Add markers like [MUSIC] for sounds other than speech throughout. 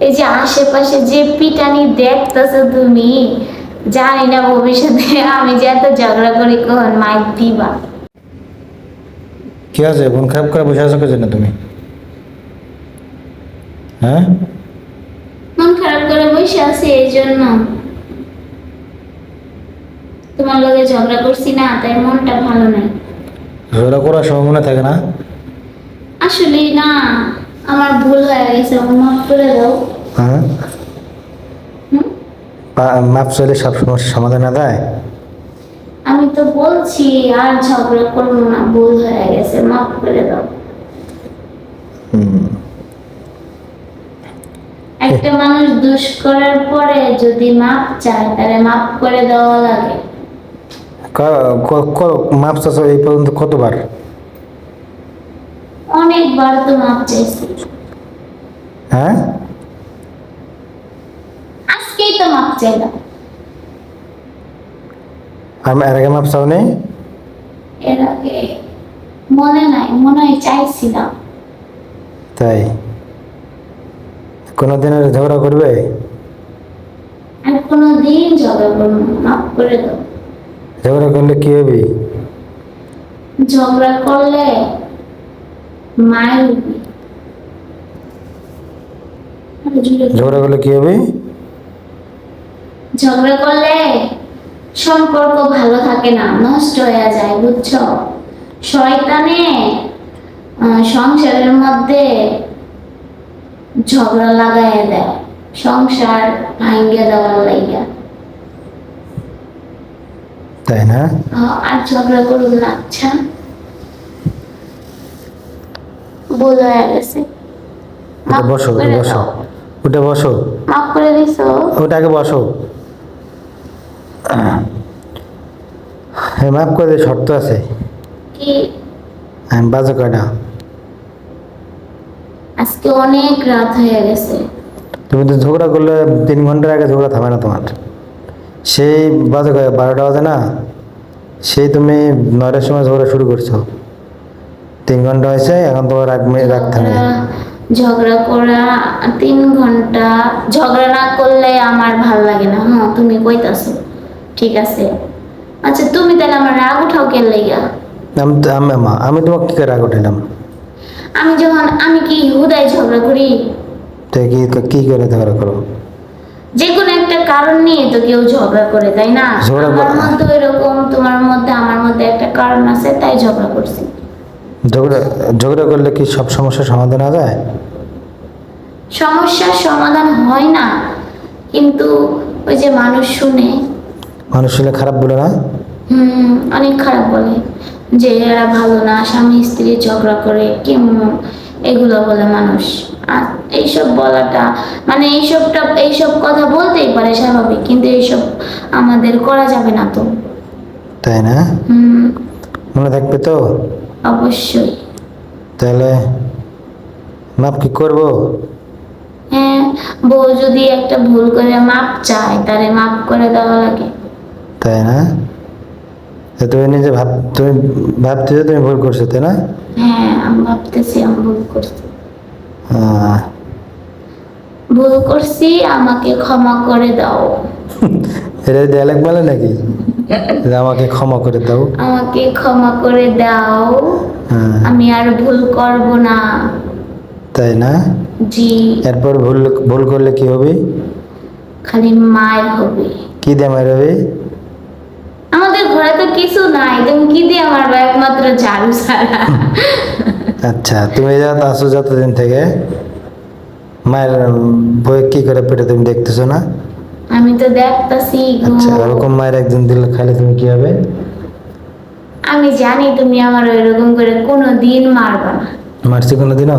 এই যে আশেপাশে যে পিটানি দেখতেছো তুমি জানি না ভবিষ্যতে আমি যে এত ঝগড়া করি কখন মাইক দিবা। কি আছে মন খারাপ করে বসে আছো কেন তুমি? হ্যাঁ? মন খারাপ করে বসে আছি এই জন্য। তোমার লগে ঝগড়া করছি না তাই মনটা ভালো নাই। ঝগড়া করার সম্ভাবনা থাকে না? আসলে না। আমার ভুল হয়ে গেছে মাফ করে দাও। হ্যাঁ? চাইলে সব সমস্যার সমাধান না দেয় আমি তো বলছি আর ঝগড়া করব না ভুল হয়ে গেছে মাফ করে দাও। একটা মানুষ দুষ করার পরে যদি মাপ চায় তাহলে মাফ করে দেওয়া লাগে। মাপ চাচ্ছ এই পর্যন্ত কতবার? অনেকবার তো মাপ চাইছি। হ্যাঁ? আজকেই তো মাপ চাইলাম। আমি এর আগে মাপ চাও নেই এর আগে মনে নাই মনে হয় চাইছিলাম। তাই? কোনোদিন আর ঝগড়া করবে? আর কোনো দিন ঝগড়া করব মাফ করে দাও। ঝগড়া করলে কি হবে? ঝগড়া করলে ঝগড়া করলে কি হবে? ঝগড়া করলে সম্পর্ক ভালো থাকে না নষ্ট হয়ে যায় বুঝছ? শয়তানে সংসারের মধ্যে ঝগড়া লাগাই দেয় সংসার ভাঙ্গে দেওয়ার লাইগা। তাই না? আর ঝগড়া করুন না আচ্ছা। ভুল হয়ে গেছে। ওটা বসো বসো। ওটা বসো। মাফ করে দিছো? ওটা আগে বসো। হ্যাঁ মাফ করে শর্ত আছে। কি? আমি বাজে কয়টা? আজকে অনেক রাত হয়ে গেছে। তুমি তো ঝগড়া করলে তিন ঘণ্টার আগে ঝগড়া থামে না তোমার। সেই বাজে কয় বারোটা বাজে না? সেই তুমি নয়টার সময় ঝগড়া শুরু করছ। তিন ঘণ্টা হয়েছে এখন তোমার রাগ মে- রাগ থামে ঝগড়া- করা তিন ঘণ্টা ঝগড়া না করলে আমার ভালো লাগে না। হ্যাঁ তুমি কইতাছো ঠিক আছে। আচ্ছা তুমি তাহলে আমার রাগ উঠাও কে লাইগা? আমি তো- আমি মা আমি তোমাকে কি রাগ উঠাইলাম? আমি যখন আমি কি হুদায় ঝগড়া করি? তো কি কি করে ঝগড়া করো? যে কোনো একটা কারণ নিয়ে তো কেউ ঝগড়া করে তাই না? আমার মধ্যে এরকম তোমার মধ্যে আমার মধ্যে একটা কারণ আছে তাই ঝগড়া করছি। ঝগড়া ঝগড়া করলে কি সব সমস্যার সমাধান হয়ে যায়? সমস্যার সমাধান হয় না কিন্তু ওই যে মানুষ শুনে। মানুষ হলে খারাপ বলে না? হুম অনেক খারাপ বলে। যে এরা ভালো না স্বামী স্ত্রী ঝগড়া করে কেমন? এগুলো বলে মানুষ। আর এইসব বলাটা মানে এইসবটা এইসব কথা বলতেই পারে স্বাভাবিক কিন্তু এইসব আমাদের করা যাবে না তো। তাই না? হুম। মনে থাকবে তো? অবশ্যই। তাহলে মাপ কি করব? হ্যাঁ বউ যদি একটা ভুল করে মাপ চায় তাহলে মাপ করে দেওয়া লাগে। তাই না? তুমি নিজে ভাব তুমি ভাবতে যে তুমি ভুল করছ তাই না? হ্যাঁ আমি ভাবতেছি আমি ভুল করছি। ভুল করছি আমাকে ক্ষমা করে দাও। [LAUGHS] এটা ডায়লগ বলে নাকি? আমাকে ক্ষমা করে দাও। আমাকে ক্ষমা করে দাও। হ্যাঁ, আমি আর ভুল করব না। তাই না? জি। এরপর ভুল ভুল করলে কি হবে? খালি মায়ের হবে। কি দিয়ে মার হবে? আমাদের ঘরে তো কিছু নাই। তুমি কি দিয়ে আমার একমাত্র ঝাড়ু ছাড়া? আচ্ছা তুমি যত আসো যতদিন থেকে। মায়ের বই কি করে পেটে তুমি দেখতেছো না? আমি তো দেখতাছি। আচ্ছা ওরকম মায়ের একদিন দিল খাইলে তুমি কি হবে? আমি জানি তুমি আমার ওইরকম করে কোনো দিন মারবা না। মারছি কোনো দিনও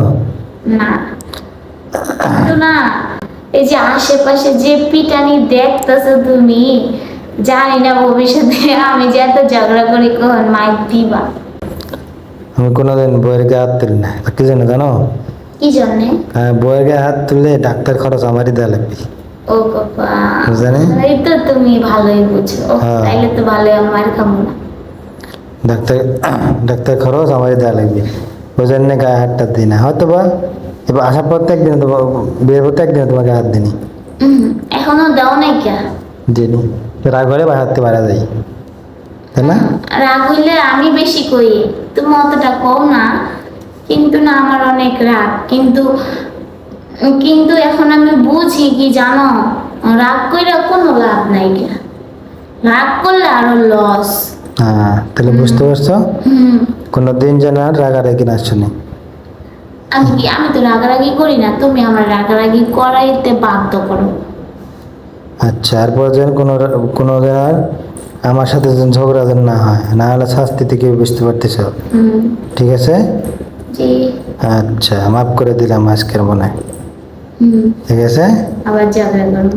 না। কিন্তু না এই যে আশেপাশে যে পিটানি দেখতেছো তুমি জানি না ভবিষ্যতে আমি যে এত ঝগড়া করি কখন মাইক দিবা। আমি কোনোদিন বইয়ের গায়ে হাত তুলি না। কি জানো জানো? কি জন্যে? হ্যাঁ, বইয়ের গায়ে হাত তুললে ডাক্তার খরচ আমারই দেওয়া লাগবে। ও বাবা। জানি। এই তো তুমি ভালোই বুঝো। হ্যাঁ। তাইলে তো ভালোই আমার খাব না। ডাক্তার ডাক্তার খরচ আমারই দেওয়া লাগবে। ওই জন্য গায়ে হাতটা দিই না। হয়তো বা এবার আসার পর তো একদিন বিয়ের পর তো একদিন তোমাকে হাত দিনি এখনও দাও নাই কে? দিনি রাগ হলে বাড়াতে পারা যায় তাই না? রাগ হইলে আমি বেশি কই তুমি অতটা কও না। কিন্তু না আমার অনেক রাগ। কিন্তু কিন্তু এখন আমি বুঝি কি জানো? রাগ কইরা কোনো লাভ নাই কে রাগ করলে আরও লস হ্যাঁ তাহলে বুঝতে পারছ? হুম। কোনো দিন যেন আর রাগারাগি না শুনি। আমি কি আমি তো রাগারাগি করি না তুমি আমার রাগারাগি করাইতে বাধ্য করো। আচ্ছা এরপর যেন কোনো কোনো যেন আর আমার সাথে যেন ঝগড়া যেন না হয় না হলে শাস্তি থেকে বুঝতে পারতেছ? ঠিক আছে? আচ্ছা মাফ করে দিলাম আজকের মনে। হয়। হুম ঠিক আছে আবার ঝগড়া করব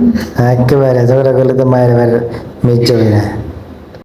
একেবারে ঝগড়া করলে তো মায়ের বাড়ির মিট যাবে না